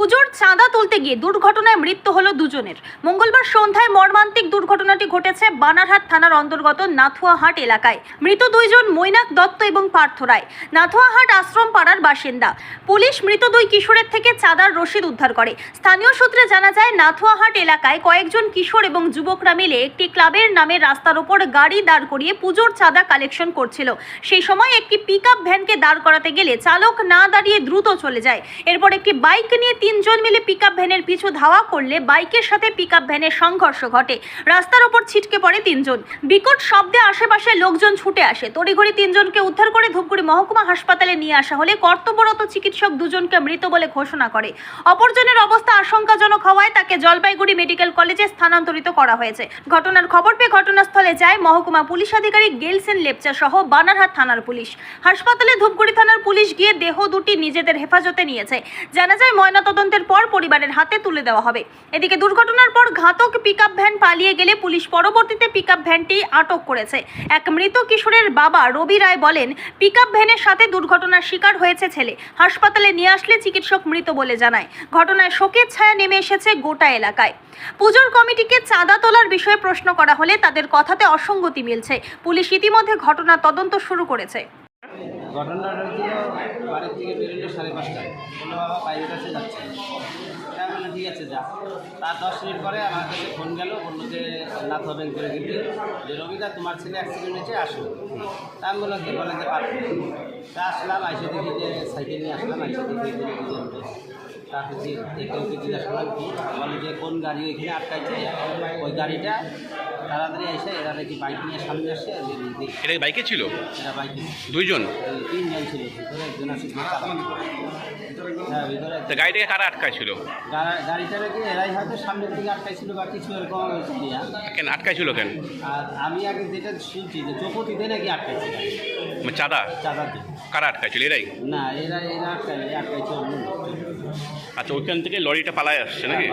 পুজোর চাঁদা তুলতে গিয়ে দুর্ঘটনায় মৃত্যু হলো দুজনের। মঙ্গলবার সন্ধ্যায় মর্মান্তিক দুর্ঘটনাটি ঘটেছে বানারহাট থানার অন্তর্গত নাথুয়াহাট এলাকায়। মৃত দুইজন মৈনাক দত্ত এবং পার্থ রায়। নাথুয়াহাট আশ্রম পাড়ার বাসিন্দা। পুলিশ মৃত দুই কিশোরের থেকে চাঁদার রসিদ উদ্ধার করে। স্থানীয় সূত্রে জানা যায়, নাথুয়াহাট এলাকায় কয়েকজন কিশোর এবং যুবকরা মিলে একটি ক্লাবের নামে রাস্তার ওপর গাড়ি দাঁড় করিয়ে পুজোর চাঁদা কালেকশন করছিল। সেই সময় একটি পিকআপ ভ্যানকে দাঁড় করাতে গেলে চালক না দাঁড়িয়ে দ্রুত চলে যায়। এরপর একটি বাইক নিয়ে তিনজন মিলে পিকআপ ভ্যানের পিছু ধাওয়া করলে বাইকের সাথে পিকআপ ভ্যানের সংঘর্ষ ঘটে। রাস্তার ওপর ছিটকে পড়ে তিনজন। বিকট শব্দে আশেপাশে লোকজন ছুটে আসে। তড়িঘড়ি তিনজনকে উদ্ধার করে ধূপগুড়ি মহকুমা হাসপাতালে নিয়ে আসা হলে কর্তব্যরত চিকিৎসক দুজনকে মৃত বলে ঘোষণা করে। অপরজনের অবস্থা আশঙ্কাজনক হওয়ায় তাকে জলপাইগুড়ি মেডিকেল কলেজে স্থানান্তরিত করা হয়েছে। ঘটনার খবর পেয়ে ঘটনাস্থলে যায় মহকুমা পুলিশ আধিকারিক গেলসেন লেপচা সহ বানারহাট থানার পুলিশ। হাসপাতালে ধূপগুড়ি থানার পুলিশ গিয়ে দেহ দুটি নিজেদের হেফাজতে নিয়েছে। জানা যায় ময়নাতদন্তের পর পরিবারের হাতে তুলে দেওয়া হবে। এদিকে দুর্ঘটনার পর ঘাতক পিকআপ ভ্যান পালিয়ে গেলে পুলিশ পরবর্তীতে পিকআপ ভ্যানটি আটক করেছে। এক মৃত কিশোরের বাবা রবি রায় বলেন পিকআপ ভ্যানের সাথে দুর্ঘটনার শিকার হয়েছে ছেলে। হাসপাতালে নিয়ে আসলে চিকিৎসক মৃত বলে জানায়। ঘটনায় শোকের ছায়া নেমে এসেছে গোটা এলাকায়। পুজোর কমিটিকে চাঁদা তোলার বিষয়ে প্রশ্ন করা হলে তাদের কথাতে অসঙ্গতি মিলছে। পুলিশ ইতিমধ্যে ঘটনার তদন্ত শুরু করেছে। ঘটনাটা হয়েছিল বাড়ির থেকে বেরোলো সাড়ে পাঁচটায়। বলল, বাবা, বাইরের কাছে যাচ্ছে। হ্যাঁ বলল, ঠিক আছে, যা। তার দশ মিনিট পরে আমার কাছে ফোন গেল, বলল যে নাথ ব্যাংক করে গেলি যে, রবিদা, তোমার ছেলে অ্যাক্সিডেন্ট হয়েছে, আসো। তা আমি বললাম, কি বলে যে, পারব। তা আসলাম আইসে দেখি যে, সাইকেল নিয়ে আসলাম আইসে দেখি যে কেউকে জিজ্ঞাসা করলাম কি? বলে যে কোন গাড়ি ওইখানে আটকাইছে ওই গাড়িটা তাড়াতাড়ি এসে এরা নাকি বাইক নিয়ে সামনে আসে এটা বাইকে ছিল? এরা বাইকে দুইজন? তিনজন ছিল ভিতরে একজন আছে হ্যাঁ গাড়িটাকে কারা গাড়িটা এরাই হয়তো সামনের দিকে আটকাইছিল বা কিছু এরকম কেন আটকায় কেন? আর আমি আগে যেটা শুনছি যে চৌপতিতে নাকি আটকাইছে গাড়ি, মানে চাঁদা? চাঁদাতে। কারা আটকায় ছিল এরাই? না এরা এরা আটকাই আটকাইছে অন্য লোক। আচ্ছা ওইখান থেকে লরিটা পালায় আসছে নাকি?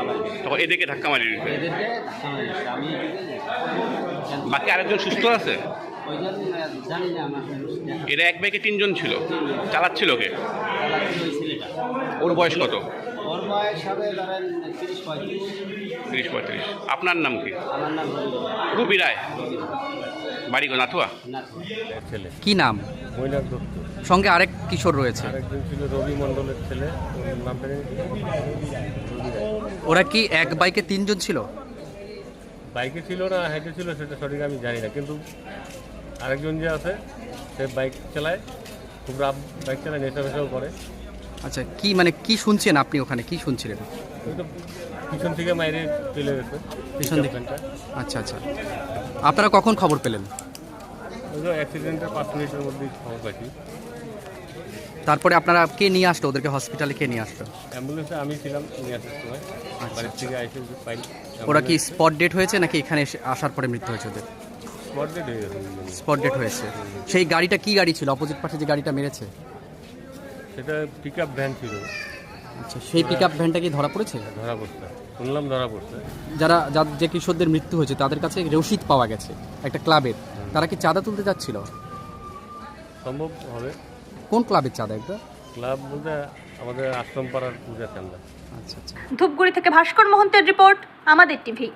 তখন এদিকে ধাক্কা মারি দিয়েছে। এদেরকে ধাক্কা যাই। বাকি আরেকজন সুস্থ আছে? দেখা এরা এক বাইকে তিনজন ছিল। চালাচ্ছিল কে? ওর বয়স কত? তিরিশ পঁয়ত্রিশ। আপনার নাম কি? রবি রায়। বাড়ি নাথুয়া? ছেলে। কি নাম? মৈনাক দত্ত। সঙ্গে আরেক কিশোর রয়েছে। আরেকজন ছিল রবি মণ্ডলের ছেলে ওর রায়। ওরা কি এক বাইকে তিনজন ছিল? বাইকে ছিল না হেঁটে ছিল সেটা সঠিক আমি জানি না। কিন্তু আরেকজন যে আছে সে বাইক চালায় খুব রাফ বাইক চালায় নেশা ফেশাও করে। আচ্ছা কি মানে কি শুনছেন আপনি ওখানে? কি শুনছিলেন? ওই তো পিছন থেকে মাইরে চলে গেছে পিছন দিকে? আচ্ছা আচ্ছা। আপনারা কখন খবর পেলেন? অ্যাক্সিডেন্টের পাঁচ মিনিটের মধ্যেই খবর পাইছি। তারপরে আপনারা কে নিয়ে আসলো? ওদেরকে হসপিটালে কে নিয়ে আসলো? অ্যাম্বুলেন্সে আমি ছিলাম নিয়ে আসার সময়। বাড়ির থেকে আইসে পাই ওরা কি স্পট ডেট হয়েছে নাকি এখানে এসে আসার পরে মৃত্যু হয়েছে ওদের? স্পট হয়ে গেছে। স্পট ডেট হয়েছে। সেই গাড়িটা কি গাড়ি ছিল? অপোজিট পাশে যে গাড়িটা মেরেছে? সেটা পিক আপ ভ্যান ছিল। আচ্ছা সেই পিক আপ ভ্যানটা কি ধরা পড়েছে? ধরা পড়ছে। শুনলাম ধরা পড়ছে। যারা যার যে কিশোরদের মৃত্যু হয়েছে তাদের কাছে রসিদ পাওয়া গেছে একটা ক্লাবের। তারা কি চাঁদা তুলতে যাচ্ছিল? সম্ভব হবে। কোন ক্লাবের চাঁদা একটা ক্লাব বলতে আমাদের আশ্রম পাড়ার পূজা চান্দা আচ্ছা আচ্ছা। ধূপগুড়ি থেকে ভাস্কর মহন্তের রিপোর্ট আমাদের টিভি।